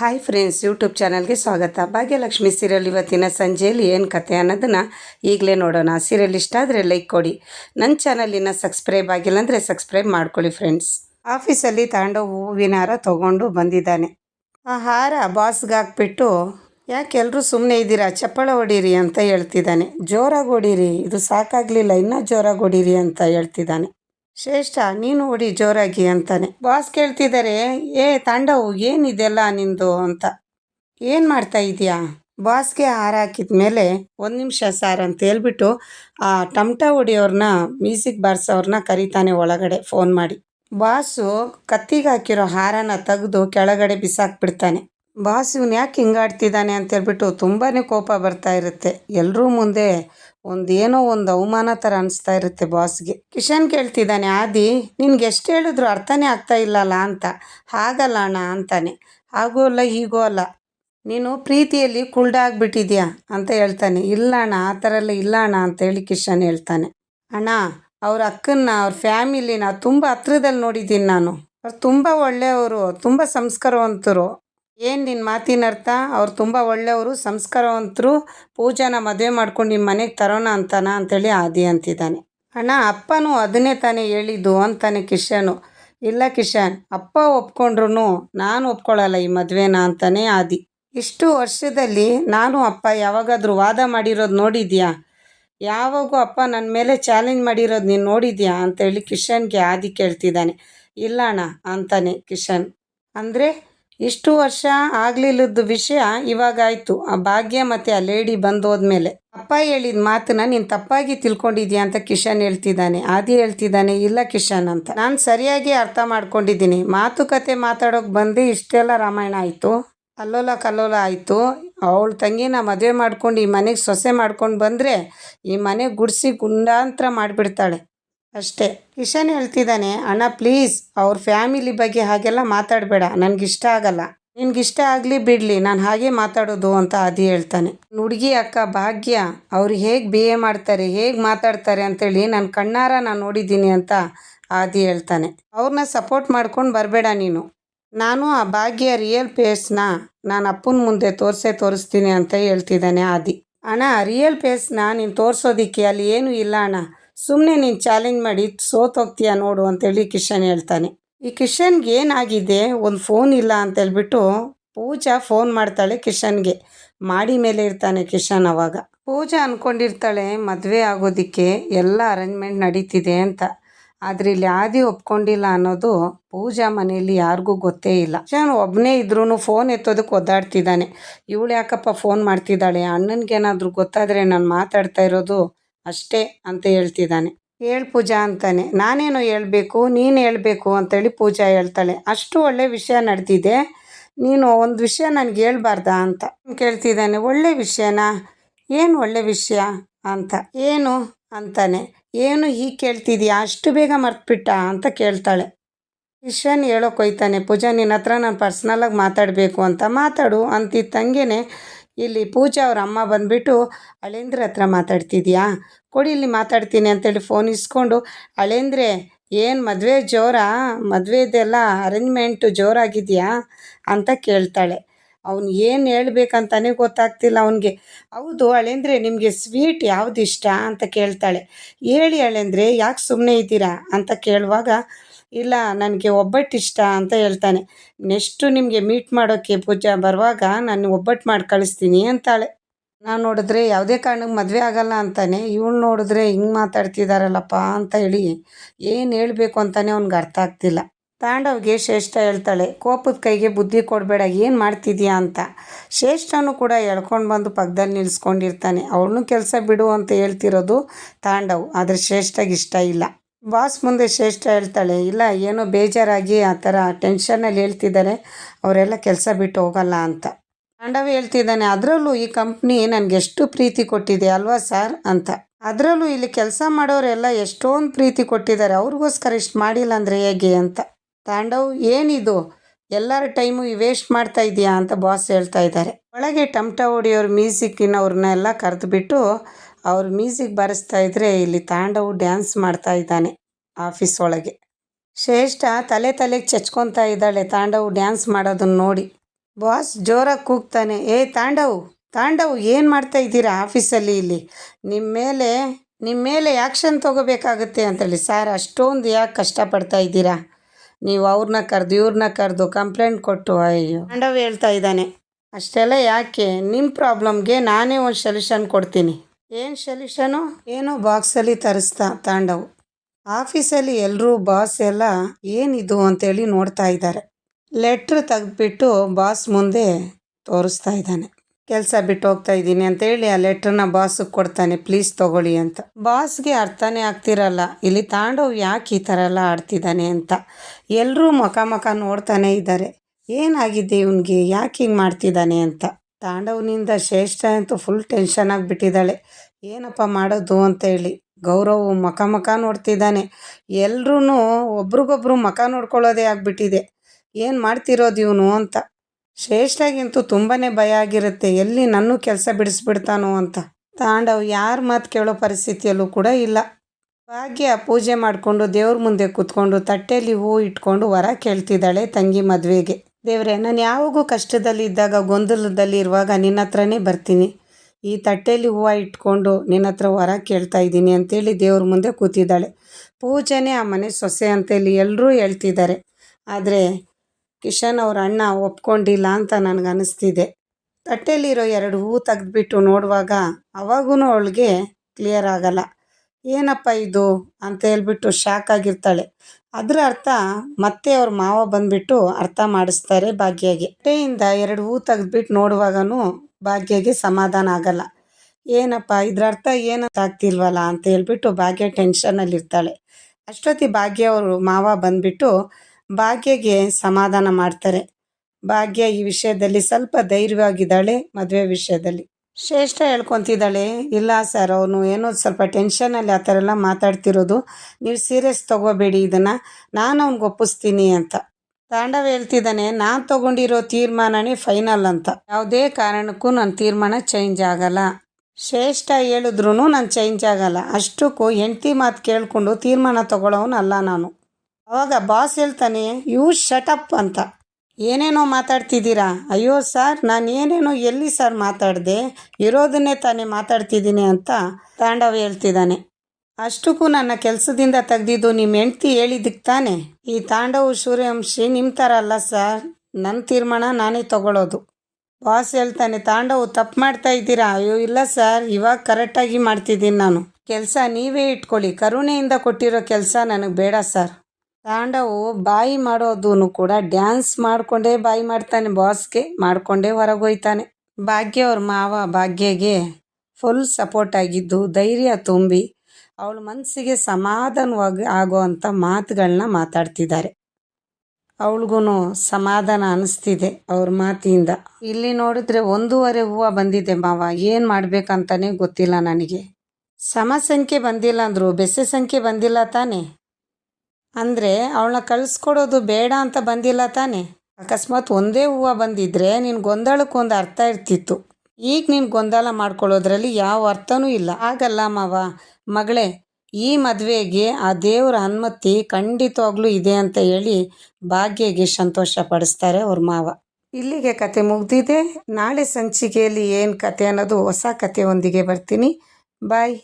Hi friends, YouTube ಚಾನಲ್ಗೆ ಸ್ವಾಗತ. Bhagyalakshmi serial ಇವತ್ತಿನ ಸಂಜೆಯಲ್ಲಿ ಏನು ಕತೆ ಅನ್ನೋದನ್ನು ಈಗಲೇ ನೋಡೋಣ. ಸೀರಿಯಲ್ ಇಷ್ಟ ಆದರೆ ಲೈಕ್ ಕೊಡಿ. ನನ್ನ ಚಾನಲಿನ ಸಬ್ಸ್ಕ್ರೈಬ್ ಆಗಿಲ್ಲ ಅಂದರೆ ಸಬ್ಸ್ಕ್ರೈಬ್ ಮಾಡ್ಕೊಳ್ಳಿ ಫ್ರೆಂಡ್ಸ್. ಆಫೀಸಲ್ಲಿ ತಾಂಡವ್ ಹೂವಿನ ಹಾರ ತೊಗೊಂಡು ಬಂದಿದ್ದಾನೆ. ಆ ಹಾರ ಬಾಸ್ಗೆ ಹಾಕ್ಬಿಟ್ಟು, ಯಾಕೆ ಎಲ್ಲರೂ ಸುಮ್ಮನೆ ಇದ್ದೀರಾ? ಚಪ್ಪಳ ಹೊಡೀರಿ ಅಂತ ಹೇಳ್ತಿದ್ದಾನೆ. ಜೋರಾಗಿ ಹೊಡೀರಿ. ಇದು ಸಾಕಾಗಲಿಲ್ಲ. ಇನ್ನೂ ಜೋರಾಗಿ ಹೊಡೀರಿ ಅಂತ ಹೇಳ್ತಿದ್ದಾನೆ. ಶ್ರೇಷ್ಠ, ನೀನು ಹೊಡಿ ಜೋರಾಗಿ ಅಂತಾನೆ. ಬಾಸ್ ಕೇಳ್ತಿದ್ದಾರೆ ಏ ತಾಂಡವು, ಏನಿದೆಲ್ಲ ನಿಂದು? ಅಂತ. ಏನು ಮಾಡ್ತಾ ಇದೀಯಾ? ಬಾಸ್ಗೆ ಹಾರ ಹಾಕಿದ ಮೇಲೆ ಒಂದು ನಿಮಿಷ ಸಾರ್ ಅಂತ ಹೇಳ್ಬಿಟ್ಟು ಆ ಟಮಟ ಹೊಡಿಯೋರ್ನ, ಮ್ಯೂಸಿಕ್ ಬಾರ್ಸೋರ್ನ ಕರೀತಾನೆ ಒಳಗಡೆ ಫೋನ್ ಮಾಡಿ. ಬಾಸು ಕತ್ತಿಗೆ ಹಾಕಿರೋ ಹಾರನ ತೆಗೆದು ಕೆಳಗಡೆ ಬಿಸಾಕ್ಬಿಡ್ತಾನೆ. ಬಾಸ್ ಇವನು ಯಾಕೆ ಹಿಂಗಾಡ್ತಿದ್ದಾನೆ ಅಂತ ಹೇಳ್ಬಿಟ್ಟು ತುಂಬಾ ಕೋಪ ಬರ್ತಾ ಇರುತ್ತೆ. ಎಲ್ಲರೂ ಮುಂದೆ ಒಂದು ಏನೋ ಒಂದು ಅವಮಾನ ಥರ ಅನಿಸ್ತಾ ಇರುತ್ತೆ ಬಾಸ್ಗೆ ಕಿಶನ್ ಕೇಳ್ತಿದ್ದಾನೆ, ಆದಿ, ನಿನ್ಗೆ ಎಷ್ಟು ಹೇಳಿದ್ರು ಅರ್ಥನೇ ಆಗ್ತಾ ಇಲ್ಲಲ್ಲ ಅಂತ. ಹಾಗಲ್ಲ ಅಣ್ಣ, ಅಂತಾನೆ. ಹಾಗೂ ಅಲ್ಲ, ಹೀಗೂ ಅಲ್ಲ. ನೀನು ಪ್ರೀತಿಯಲ್ಲಿ ಕುಳ್ಡಾಗ್ಬಿಟ್ಟಿದ್ಯಾ ಅಂತ ಹೇಳ್ತಾನೆ. ಇಲ್ಲ ಅಣ್ಣ, ಆ ಥರ ಎಲ್ಲ ಇಲ್ಲ ಅಣ್ಣ ಅಂತೇಳಿ ಕಿಶನ್ ಹೇಳ್ತಾನೆ. ಅಣ್ಣ, ಅವ್ರ ಅಕ್ಕನ್ನ, ಅವ್ರ ಫ್ಯಾಮಿಲಿನ ತುಂಬ ಹತ್ರದಲ್ಲಿ ನೋಡಿದ್ದೀನಿ ನಾನು. ಅವ್ರು ತುಂಬ ಒಳ್ಳೆಯವರು, ತುಂಬ ಸಂಸ್ಕಾರವಂತರು. ಏನು ನಿನ್ನ ಮಾತಿನ ಅರ್ಥ? ಅವ್ರು ತುಂಬ ಒಳ್ಳೆಯವರು, ಸಂಸ್ಕಾರವಂತರು, ಪೂಜಾನ ಮದುವೆ ಮಾಡ್ಕೊಂಡು ನಿಮ್ಮ ಮನೆಗೆ ತರೋಣ ಅಂತಾನ ಅಂತೇಳಿ ಆದಿ ಅಂತಿದ್ದಾನೆ. ಅಣ್ಣ, ಅಪ್ಪನೂ ಅದನ್ನೇ ತಾನೇ ಹೇಳಿದ್ದು ಅಂತಾನೆ ಕಿಶನು. ಇಲ್ಲ ಕಿಶನ್, ಅಪ್ಪ ಒಪ್ಕೊಂಡ್ರು ನಾನು ಒಪ್ಕೊಳ್ಳಲ್ಲ ಈ ಮದುವೆನ ಅಂತಾನೆ ಆದಿ. ಇಷ್ಟು ವರ್ಷದಲ್ಲಿ ನಾನು ಅಪ್ಪ ಯಾವಾಗಾದರೂ ವಾದ ಮಾಡಿರೋದು ನೋಡಿದ್ಯಾ? ಯಾವಾಗೂ ಅಪ್ಪ ನನ್ನ ಮೇಲೆ ಚಾಲೆಂಜ್ ಮಾಡಿರೋದು ನೀನು ನೋಡಿದ್ಯಾ ಅಂತೇಳಿ ಕಿಶನ್ಗೆ ಆದಿ ಕೇಳ್ತಿದ್ದಾನೆ. ಇಲ್ಲ ಅಣ್ಣ, ಅಂತಾನೆ ಕಿಶನ್. ಅಂದರೆ? ಇಷ್ಟು ವರ್ಷ ಆಗ್ಲಿಲ್ಲದ ವಿಷಯ ಇವಾಗ ಆಯಿತು ಆ ಭಾಗ್ಯ ಮತ್ತೆ ಆ ಲೇಡಿ ಬಂದು ಹೋದ್ಮೇಲೆ ಅಪ್ಪ ಹೇಳಿದ ಮಾತನ್ನ ನೀನು ತಪ್ಪಾಗಿ ತಿಳ್ಕೊಂಡಿದ್ಯಾ ಅಂತ ಕಿಶನ್ ಹೇಳ್ತಿದ್ದಾನೆ. ಆದಿ ಹೇಳ್ತಿದ್ದಾನೆ, ಇಲ್ಲ ಕಿಶನ್ ಅಂತ. ನಾನು ಸರಿಯಾಗಿ ಅರ್ಥ ಮಾಡ್ಕೊಂಡಿದ್ದೀನಿ. ಮಾತುಕತೆ ಮಾತಾಡೋಕೆ ಬಂದು ಇಷ್ಟೆಲ್ಲ ರಾಮಾಯಣ ಆಯಿತು. ಅಲ್ಲೋಲ ಕಲ್ಲೋಲ ಆಯಿತು. ಅವಳ ತಂಗಿನ ಮದುವೆ ಮಾಡ್ಕೊಂಡು ಈ ಮನೆಗೆ ಸೊಸೆ ಮಾಡ್ಕೊಂಡು ಬಂದರೆ ಈ ಮನೆ ಗುಡಿಸಿ ಗುಂಡಾಂತರ ಮಾಡಿಬಿಡ್ತಾಳೆ. ಅಷ್ಟೇ. ಕಿಶನ್ ಹೇಳ್ತಿದ್ದಾನೆ, ಅಣ್ಣ ಪ್ಲೀಸ್ ಅವ್ರ ಫ್ಯಾಮಿಲಿ ಬಗ್ಗೆ ಹಾಗೆಲ್ಲ ಮಾತಾಡಬೇಡ, ನನಗಿಷ್ಟ ಆಗಲ್ಲ. ನಿನ್ಗಿಷ್ಟ ಆಗಲಿ ಬಿಡಲಿ, ನಾನು ಹಾಗೆ ಮಾತಾಡೋದು ಅಂತ ಆದಿ ಹೇಳ್ತಾನೆ. ಹುಡುಗಿ ಅಕ್ಕ, ಭಾಗ್ಯ, ಅವ್ರು ಹೇಗೆ ಬಿ ಎ ಮಾಡ್ತಾರೆ, ಹೇಗೆ ಮಾತಾಡ್ತಾರೆ ಅಂತೇಳಿ ನನ್ನ ಕಣ್ಣಾರ ನಾನು ನೋಡಿದ್ದೀನಿ ಅಂತ ಆದಿ ಹೇಳ್ತಾನೆ. ಅವ್ರನ್ನ ಸಪೋರ್ಟ್ ಮಾಡ್ಕೊಂಡು ಬರಬೇಡ ನೀನು. ನಾನು ಆ ಭಾಗ್ಯ ರಿಯಲ್ ಪೇಸ್ನ ನಾನು ಅಪ್ಪನ ಮುಂದೆ ತೋರಿಸೇ ತೋರಿಸ್ತೀನಿ ಅಂತ ಹೇಳ್ತಿದ್ದಾನೆ ಆದಿ. ಅಣ್ಣ ರಿಯಲ್ ಪೇಸ್ನ ನೀನು ತೋರಿಸೋದಿಕ್ಕೆ ಅಲ್ಲಿ ಏನೂ ಇಲ್ಲ ಅಣ್ಣ. ಸುಮ್ಮನೆ ನೀನು ಚಾಲೆಂಜ್ ಮಾಡಿ ಸೋತೋಗ್ತೀಯ ನೋಡು ಅಂತೇಳಿ ಕಿಶನ್ ಹೇಳ್ತಾನೆ. ಈ ಕಿಶನ್ಗೆ ಏನಾಗಿದೆ? ಒಂದು ಫೋನ್ ಇಲ್ಲ ಅಂತ ಹೇಳ್ಬಿಟ್ಟು ಪೂಜಾ ಫೋನ್ ಮಾಡ್ತಾಳೆ ಕಿಶನ್ಗೆ. ಮಾಡಿ ಮೇಲೆ ಇರ್ತಾನೆ ಕಿಶನ್ ಅವಾಗ. ಪೂಜಾ ಅಂದ್ಕೊಂಡಿರ್ತಾಳೆ ಮದುವೆ ಆಗೋದಕ್ಕೆ ಎಲ್ಲ ಅರೇಂಜ್ಮೆಂಟ್ ನಡೀತಿದೆ ಅಂತ. ಆದರೆ ಇಲ್ಲಿ ಆದಿ ಒಪ್ಕೊಂಡಿಲ್ಲ ಅನ್ನೋದು ಪೂಜಾ ಮನೆಯಲ್ಲಿ ಯಾರಿಗೂ ಗೊತ್ತೇ ಇಲ್ಲ. ಕಿಶನ್ ಒಬ್ಬನೇ ಇದ್ರೂ ಫೋನ್ ಎತ್ತೋದಕ್ಕೆ ಒದ್ದಾಡ್ತಿದ್ದಾನೆ. ಇವಳು ಯಾಕಪ್ಪ ಫೋನ್ ಮಾಡ್ತಿದ್ದಾಳೆ? ಅಣ್ಣನಿಗೇನಾದರೂ ಗೊತ್ತಾದರೆ ನಾನು ಮಾತಾಡ್ತಾ ಇರೋದು ಅಷ್ಟೇ ಅಂತ ಹೇಳ್ತಿದ್ದಾನೆ. ಹೇಳ್ ಪೂಜಾ ಅಂತಾನೆ. ನಾನೇನು ಹೇಳಬೇಕು? ನೀನು ಹೇಳಬೇಕು ಅಂತೇಳಿ ಪೂಜಾ ಹೇಳ್ತಾಳೆ. ಅಷ್ಟು ಒಳ್ಳೆ ವಿಷಯ ನಡೆದಿದೆ. ನೀನು ಒಂದು ವಿಷಯ ನನಗೆ ಹೇಳ್ಬಾರ್ದಾ ಅಂತ. ಕೇಳ್ತಿದ್ದಾನೆ, ಒಳ್ಳೆ ವಿಷಯನಾ? ಏನು ಒಳ್ಳೆ ವಿಷಯ? ಅಂತ. ಏನು? ಅಂತಾನೆ. ಏನು ಹೀಗೆ ಕೇಳ್ತಿದ್ಯಾ? ಅಷ್ಟು ಬೇಗ ಮರ್ತ್ಬಿಟ್ಟ? ಅಂತ ಕೇಳ್ತಾಳೆ. ವಿಷಯನ ಹೇಳೋಕೆ ಹೋಯ್ತಾನೆ ಪೂಜಾ ನಿನ್ನ ಹತ್ರ ನಾನು ಪರ್ಸ್ನಲಾಗಿ ಮಾತಾಡಬೇಕು ಅಂತ. ಮಾತಾಡು ಅಂತಿದ್ದಂಗೆ ಇಲ್ಲಿ ಪೂಜಾ ಅವ್ರ ಅಮ್ಮ ಬಂದುಬಿಟ್ಟು, ಅಳೇಂದ್ರ ಹತ್ರ ಮಾತಾಡ್ತಿದ್ಯಾ? ಕೊಡಿ ಇಲ್ಲಿ ಮಾತಾಡ್ತೀನಿ ಅಂತೇಳಿ ಫೋನ್ ಇಸ್ಕೊಂಡು, ಅಳೇಂದ್ರೆ, ಏನು ಮದುವೆ ಜೋರಾ? ಮದುವೆದೆಲ್ಲ ಅರೇಂಜ್ಮೆಂಟು ಜೋರಾಗಿದೆಯಾ? ಅಂತ ಕೇಳ್ತಾಳೆ. ಅವ್ನು ಏನು ಹೇಳ್ಬೇಕಂತಾನೆ ಗೊತ್ತಾಗ್ತಿಲ್ಲ ಅವನಿಗೆ. ಹೌದು ಅಳೇಂದ್ರೆ, ನಿಮಗೆ ಸ್ವೀಟ್ ಯಾವ್ದು ಇಷ್ಟ ಅಂತ ಕೇಳ್ತಾಳೆ. ಹೇಳಿ ಅಳೇಂದ್ರೆ, ಯಾಕೆ ಸುಮ್ಮನೆ ಇದ್ದೀರಾ? ಅಂತ ಕೇಳುವಾಗ ಇಲ್ಲ, ನನಗೆ ಒಬ್ಬಟ್ಟು ಇಷ್ಟ ಅಂತ ಹೇಳ್ತಾನೆ. ನೆಕ್ಸ್ಟು ನಿಮಗೆ ಮೀಟ್ ಮಾಡೋಕ್ಕೆ ಪೂಜಾ ಬರುವಾಗ ನಾನು ಒಬ್ಬಟ್ಟು ಮಾಡಿ ಕಳಿಸ್ತೀನಿ ಅಂತಾಳೆ. ನಾನು ನೋಡಿದ್ರೆ ಯಾವುದೇ ಕಾರಣಕ್ಕೆ ಮದುವೆ ಆಗಲ್ಲ ಅಂತಾನೆ. ಇವಳು ನೋಡಿದ್ರೆ ಹಿಂಗೆ ಮಾತಾಡ್ತಿದ್ದಾರಲ್ಲಪ್ಪ ಅಂತ ಹೇಳಿ ಏನು ಹೇಳಬೇಕು ಅಂತಾನೆ ಅವ್ನಿಗೆ ಅರ್ಥ ಆಗ್ತಿಲ್ಲ. ತಾಂಡವ್ಗೆ ಶ್ರೇಷ್ಠ ಹೇಳ್ತಾಳೆ, ಕೋಪದ ಕೈಗೆ ಬುದ್ಧಿ ಕೊಡಬೇಡ, ಏನು ಮಾಡ್ತಿದ್ಯಾ ಅಂತ. ಶ್ರೇಷ್ಠನೂ ಕೂಡ ಎಳ್ಕೊಂಡು ಬಂದು ಪಕ್ಕದಲ್ಲಿ ನಿಲ್ಲಿಸ್ಕೊಂಡಿರ್ತಾನೆ ಅವಳನ್ನೂ ಕೆಲಸ ಬಿಡು ಅಂತ ಹೇಳ್ತಿರೋದು ತಾಂಡವ್, ಆದರೆ ಶ್ರೇಷ್ಠಗೆ ಇಷ್ಟ ಇಲ್ಲ. ಬಾಸ್ ಮುಂದೆ ಶ್ರೇಷ್ಠ ಹೇಳ್ತಾಳೆ, ಇಲ್ಲ, ಏನೋ ಬೇಜಾರಾಗಿ ಆ ಥರ ಟೆನ್ಷನಲ್ಲಿ ಹೇಳ್ತಿದ್ದಾರೆ, ಅವರೆಲ್ಲ ಕೆಲಸ ಬಿಟ್ಟು ಹೋಗಲ್ಲ ಅಂತ. ತಾಂಡವ ಹೇಳ್ತಿದ್ದಾನೆ, ಅದರಲ್ಲೂ ಈ ಕಂಪ್ನಿ ನನಗೆ ಎಷ್ಟು ಪ್ರೀತಿ ಕೊಟ್ಟಿದೆ ಅಲ್ವಾ ಸರ್? ಅಂತ. ಅದರಲ್ಲೂ ಇಲ್ಲಿ ಕೆಲಸ ಮಾಡೋರೆಲ್ಲ ಎಷ್ಟೊಂದು ಪ್ರೀತಿ ಕೊಟ್ಟಿದ್ದಾರೆ, ಅವ್ರಿಗೋಸ್ಕರ ಇಷ್ಟು ಮಾಡಿಲ್ಲ ಅಂದರೆ ಹೇಗೆ? ಅಂತ. ತಾಂಡವ್ ಏನಿದು? ಎಲ್ಲರ ಟೈಮು ವೇಸ್ಟ್ ಮಾಡ್ತಾ ಇದೆಯಾ? ಅಂತ ಬಾಸ್ ಹೇಳ್ತಾ ಇದ್ದಾರೆ. ಒಳಗೆ ಟಮಟ ಹೊಡಿಯೋರು ಮ್ಯೂಸಿಕ್ಕಿನವ್ರನ್ನೆಲ್ಲ ಕರೆದುಬಿಟ್ಟು ಅವ್ರು ಮ್ಯೂಸಿಕ್ ಬಾರಿಸ್ತಾ ಇದ್ರೆ ಇಲ್ಲಿ ತಾಂಡವು ಡ್ಯಾನ್ಸ್ ಮಾಡ್ತಾ ಇದ್ದಾನೆ ಆಫೀಸ್ ಒಳಗೆ. ಶ್ರೇಷ್ಠ ತಲೆ ತಲೆಗೆ ಚಚ್ಕೊತಾ ಇದ್ದಾಳೆ ತಾಂಡವು ಡ್ಯಾನ್ಸ್ ಮಾಡೋದನ್ನ ನೋಡಿ. ಬಾಸ್ ಜೋರಾಗಿ ಕೂಗ್ತಾನೆ, ಏ ತಾಂಡವು ತಾಂಡವು ಏನು ಮಾಡ್ತಾ ಇದ್ದೀರಾ ಆಫೀಸಲ್ಲಿ ಇಲ್ಲಿ? ನಿಮ್ಮ ಮೇಲೆ ನಿಮ್ಮ ಮೇಲೆ ಆ್ಯಕ್ಷನ್ ತೊಗೋಬೇಕಾಗುತ್ತೆ ಅಂತೇಳಿ. ಸರ್ ಅಷ್ಟೊಂದು ಯಾಕೆ ಕಷ್ಟಪಡ್ತಾ ಇದ್ದೀರಾ? ನೀವು ಅವ್ರನ್ನ ಕರೆದು ಇವ್ರನ್ನ ಕರೆದು ಕಂಪ್ಲೇಂಟ್ ಕೊಟ್ಟು ಅಯ್ಯೋ. ತಾಂಡವ್ ಹೇಳ್ತಾ ಇದ್ದಾನೆ, ಅಷ್ಟೆಲ್ಲ ಯಾಕೆ? ನಿಮ್ಮ ಪ್ರಾಬ್ಲಮ್ಗೆ ನಾನೇ ಒಂದು ಸೊಲ್ಯೂಷನ್ ಕೊಡ್ತೀನಿ. ಏನು ಸೊಲ್ಯೂಷನು ಏನೋ ಬಾಕ್ಸಲ್ಲಿ ತರಿಸ್ತಾ ತಾಂಡವು. ಆಫೀಸಲ್ಲಿ ಎಲ್ಲರೂ ಬಾಸ್ ಎಲ್ಲ ಏನಿದು ಅಂತೇಳಿ ನೋಡ್ತಾ ಇದ್ದಾರೆ. ಲೆಟ್ರ್ ತೆಗೆದ್ಬಿಟ್ಟು ಬಾಸ್ ಮುಂದೆ ತೋರಿಸ್ತಾ ಇದ್ದಾನೆ. ಕೆಲಸ ಬಿಟ್ಟು ಹೋಗ್ತಾ ಇದ್ದೀನಿ ಅಂತೇಳಿ ಆ ಲೆಟ್ರನ್ನ ಬಾಸ್ಗೆ ಕೊಡ್ತಾನೆ ಪ್ಲೀಸ್ ತಗೊಳ್ಳಿ ಅಂತ. ಬಾಸ್ಗೆ ಅರ್ಥನೇ ಆಗ್ತಿರಲ್ಲ, ಇಲ್ಲಿ ತಾಂಡವ್ ಯಾಕೆ ಈ ಥರ ಎಲ್ಲ ಆಡ್ತಿದ್ದಾನೆ ಅಂತ. ಎಲ್ಲರೂ ಮುಖ ಮುಖ ನೋಡ್ತಾನೆ ಇದ್ದಾರೆ. ಏನಾಗಿದೆ ಇವನಿಗೆ? ಯಾಕೆ ಹಿಂಗೆ ಮಾಡ್ತಿದ್ದಾನೆ ಅಂತ. ತಾಂಡವ್ನಿಂದ ಶ್ರೇಷ್ಠ ಅಂತೂ ಫುಲ್ ಟೆನ್ಷನ್ ಆಗಿಬಿಟ್ಟಿದ್ದಾಳೆ. ಏನಪ್ಪ ಮಾಡೋದು ಅಂತ ಹೇಳಿ ಗೌರವ್ ಮುಖ ಮುಖ ನೋಡ್ತಿದ್ದಾನೆ. ಎಲ್ರೂ ಒಬ್ರಿಗೊಬ್ರು ಮಖ ನೋಡ್ಕೊಳ್ಳೋದೇ ಆಗಿಬಿಟ್ಟಿದೆ. ಏನು ಮಾಡ್ತಿರೋದು ಇವನು ಅಂತ. ಶ್ರೇಷ್ಠಾಗಿಂತೂ ತುಂಬಾ ಭಯ ಆಗಿರುತ್ತೆ. ಎಲ್ಲಿ ನನ್ನೂ ಕೆಲಸ ಬಿಡಿಸ್ಬಿಡ್ತಾನೋ ಅಂತ. ತಾಂಡವ್ ಯಾರ ಮಾತು ಕೇಳೋ ಪರಿಸ್ಥಿತಿಯಲ್ಲೂ ಕೂಡ ಇಲ್ಲ. ಭಾಗ್ಯ ಪೂಜೆ ಮಾಡಿಕೊಂಡು ದೇವ್ರ ಮುಂದೆ ಕೂತ್ಕೊಂಡು ತಟ್ಟೆಯಲ್ಲಿ ಹೂ ಇಟ್ಕೊಂಡು ವರ ಕೇಳ್ತಿದ್ದಾಳೆ ತಂಗಿ ಮದುವೆಗೆ. ದೇವ್ರೆ, ನಾನು ಯಾವಾಗೂ ಕಷ್ಟದಲ್ಲಿ ಇದ್ದಾಗ ಗೊಂದಲದಲ್ಲಿ ಇರುವಾಗ ನಿನ್ನ ಹತ್ರನೇ ಬರ್ತೀನಿ. ಈ ತಟ್ಟೆಯಲ್ಲಿ ಹೂವು ಇಟ್ಕೊಂಡು ನಿನ್ನ ಹತ್ರ ವರ ಕೇಳ್ತಾ ಇದ್ದೀನಿ ಅಂತೇಳಿ ದೇವ್ರ ಮುಂದೆ ಕೂತಿದ್ದಾಳೆ. ಪೂಜೆನೇ ಆ ಮನೆ ಸೊಸೆ ಅಂತೇಳಿ ಎಲ್ಲರೂ ಹೇಳ್ತಿದ್ದಾರೆ. ಆದರೆ ಕಿಶನ್ ಅವ್ರ ಅಣ್ಣ ಒಪ್ಕೊಂಡಿಲ್ಲ ಅಂತ ನನಗೆ ಅನ್ನಿಸ್ತಿದೆ ತಟ್ಟೆಯಲ್ಲಿರೋ ಎರಡು ಹೂ ತೆಗೆದ್ಬಿಟ್ಟು ನೋಡುವಾಗ ಅವಾಗೂ ಅವಳಿಗೆ ಕ್ಲಿಯರ್ ಆಗಲ್ಲ. ಏನಪ್ಪ ಇದು? ಅಂತ ಹೇಳ್ಬಿಟ್ಟು ಶಾಕ್ ಆಗಿರ್ತಾಳೆ. ಅದರ ಅರ್ಥ ಮತ್ತೆ ಅವ್ರ ಮಾವ ಬಂದ್ಬಿಟ್ಟು ಅರ್ಥ ಮಾಡಿಸ್ತಾರೆ ಭಾಗ್ಯಗೆ. ಹೊಟ್ಟೆಯಿಂದ ಎರಡು ಹೂ ತೆಗೆದ್ಬಿಟ್ಟು ನೋಡುವಾಗನು ಭಾಗ್ಯಗೆ ಸಮಾಧಾನ ಆಗಲ್ಲ. ಏನಪ್ಪ, ಇದ್ರ ಅರ್ಥ ಏನಂತ ಆಗ್ತಿಲ್ವಲ್ಲ ಅಂತ ಹೇಳ್ಬಿಟ್ಟು ಭಾಗ್ಯ ಟೆನ್ಷನಲ್ಲಿ ಇರ್ತಾಳೆ. ಅಷ್ಟೊತ್ತಿ ಭಾಗ್ಯ ಅವರು ಮಾವ ಬಂದ್ಬಿಟ್ಟು ಭಾಗ್ಯಗೆ ಸಮಾಧಾನ ಮಾಡ್ತಾರೆ. ಭಾಗ್ಯ ಈ ವಿಷಯದಲ್ಲಿ ಸ್ವಲ್ಪ ಧೈರ್ಯವಾಗಿದ್ದಾಳೆ ಮದುವೆ ವಿಷಯದಲ್ಲಿ. ಶ್ರೇಷ್ಠ ಹೇಳ್ಕೊತಿದ್ದಾಳೆ. ಇಲ್ಲ ಸರ್ ಅವನು ಏನೋ ಸ್ವಲ್ಪ ಟೆನ್ಷನಲ್ಲಿ ಆ ಥರ ಎಲ್ಲ ಮಾತಾಡ್ತಿರೋದು. ನೀವು ಸೀರಿಯಸ್ ತಗೋಬೇಡಿ ಇದನ್ನು. ನಾನು ಅವ್ನಿಗೆ ಒಪ್ಪಿಸ್ತೀನಿ ಅಂತ. ತಾಂಡವ ಹೇಳ್ತಿದ್ದಾನೆ, ನಾನು ತಗೊಂಡಿರೋ ತೀರ್ಮಾನನೇ ಫೈನಲ್ ಅಂತ. ಯಾವುದೇ ಕಾರಣಕ್ಕೂ ನನ್ನ ತೀರ್ಮಾನ ಚೇಂಜ್ ಆಗಲ್ಲ. ಶ್ರೇಷ್ಠ ಹೇಳಿದ್ರು ನಾನು ಚೇಂಜ್ ಆಗಲ್ಲ. ಅಷ್ಟಕ್ಕೂ ಹೆಂಡತಿ ಮಾತು ಕೇಳಿಕೊಂಡು ತೀರ್ಮಾನ ತಗೊಳ್ಳೋನಲ್ಲ ನಾನು. ಅವಾಗ ಬಾಸ್ ಹೇಳ್ತಾನೆ ಯು ಶಟಪ್ ಅಂತ. ಏನೇನೋ ಮಾತಾಡ್ತಿದ್ದೀರಾ? ಅಯ್ಯೋ ಸರ್, ನಾನು ಏನೇನೋ ಎಲ್ಲಿ ಸರ್ ಮಾತಾಡಿದೆ? ಇರೋದನ್ನೇ ತಾನೇ ಮಾತಾಡ್ತಿದ್ದೀನಿ ಅಂತ ತಾಂಡವ ಹೇಳ್ತಿದ್ದಾನೆ. ಅಷ್ಟಕ್ಕೂ ನನ್ನ ಕೆಲಸದಿಂದ ತೆಗೆದಿದ್ದು ನಿಮ್ಮ ಹೆಂಡ್ತಿ ಹೇಳಿದ್ದಕ್ಕೆ ತಾನೆ? ಈ ತಾಂಡವು ಸೂರ್ಯವಂಶಿ ನಿಮ್ಮ ಥರ ಅಲ್ಲ ಸರ್. ನನ್ನ ತೀರ್ಮಾನ ನಾನೇ ತಗೊಳ್ಳೋದು ಬಾಸ್ ಹೇಳ್ತಾನೆ, ತಾಂಡವು ತಪ್ಪು ಮಾಡ್ತಾ ಇದ್ದೀರಾ? ಅಯ್ಯೋ, ಇಲ್ಲ ಸರ್. ಇವಾಗ ಕರೆಕ್ಟಾಗಿ ಮಾಡ್ತಿದ್ದೀನಿ ನಾನು. ಕೆಲಸ ನೀವೇ ಇಟ್ಕೊಳ್ಳಿ. ಕರುಣೆಯಿಂದ ಕೊಟ್ಟಿರೋ ಕೆಲಸ ನನಗೆ ಬೇಡ ಸರ್. ತಾಂಡವು ಬಾಯಿ ಮಾಡೋದೂ ಕೂಡ ಡ್ಯಾನ್ಸ್ ಮಾಡಿಕೊಂಡೇ ಬಾಯಿ ಮಾಡ್ತಾನೆ ಬಾಸ್ಗೆ, ಮಾಡಿಕೊಂಡೇ ಹೊರಗೋಯ್ತಾನೆ ಭಾಗ್ಯ ಅವ್ರ ಮಾವ ಭಾಗ್ಯಗೆ ಫುಲ್ ಸಪೋರ್ಟ್ ಆಗಿದ್ದು ಧೈರ್ಯ ತುಂಬಿ ಅವಳ ಮನಸ್ಸಿಗೆ ಸಮಾಧಾನವಾಗಿ ಆಗುವಂಥ ಮಾತುಗಳನ್ನ ಮಾತಾಡ್ತಿದ್ದಾರೆ. ಅವಳಿಗೂ ಸಮಾಧಾನ ಅನಿಸ್ತಿದೆ ಅವ್ರ ಮಾತಿಯಿಂದ ಇಲ್ಲಿ ನೋಡಿದ್ರೆ ಒಂದೂವರೆ ಹೂವು ಬಂದಿದೆ ಮಾವ, ಏನು ಮಾಡಬೇಕಂತಾನೆ ಗೊತ್ತಿಲ್ಲ ನನಗೆ. ಸಮ ಸಂಖ್ಯೆ ಬಂದಿಲ್ಲ ಅಂದರು, ಬೆಸೆ ಸಂಖ್ಯೆ ಬಂದಿಲ್ಲ ತಾನೆ? ಅಂದರೆ ಅವಳನ್ನ ಕಳಿಸ್ಕೊಡೋದು ಬೇಡ ಅಂತ ಬಂದಿಲ್ಲ ತಾನೆ. ಅಕಸ್ಮಾತ್ ಒಂದೇ ಹೂವು ಬಂದಿದ್ದರೆ ನಿನ್ನ ಗೊಂದಳಕ್ಕೊಂದು ಅರ್ಥ ಇರ್ತಿತ್ತು. ಈಗ ನೀನು ಗೊಂದಲ ಮಾಡ್ಕೊಳ್ಳೋದ್ರಲ್ಲಿ ಯಾವ ಅರ್ಥನೂ ಇಲ್ಲ. ಆಗಲ್ಲ ಮಾವ. ಮಗಳೇ, ಈ ಮದುವೆಗೆ ಆ ದೇವರ ಅನುಮತಿ ಖಂಡಿತವಾಗ್ಲೂ ಇದೆ ಅಂತ ಹೇಳಿ ಭಾಗ್ಯಗೆ ಸಂತೋಷ ಪಡಿಸ್ತಾರೆ ಅವ್ರ ಮಾವ. ಇಲ್ಲಿಗೆ ಕತೆ ಮುಗ್ದಿದೆ. ನಾಳೆ ಸಂಚಿಕೆಯಲ್ಲಿ ಏನು ಕತೆ ಅನ್ನೋದು ಹೊಸ ಕಥೆಯೊಂದಿಗೆ ಬರ್ತೀನಿ. ಬಾಯ್.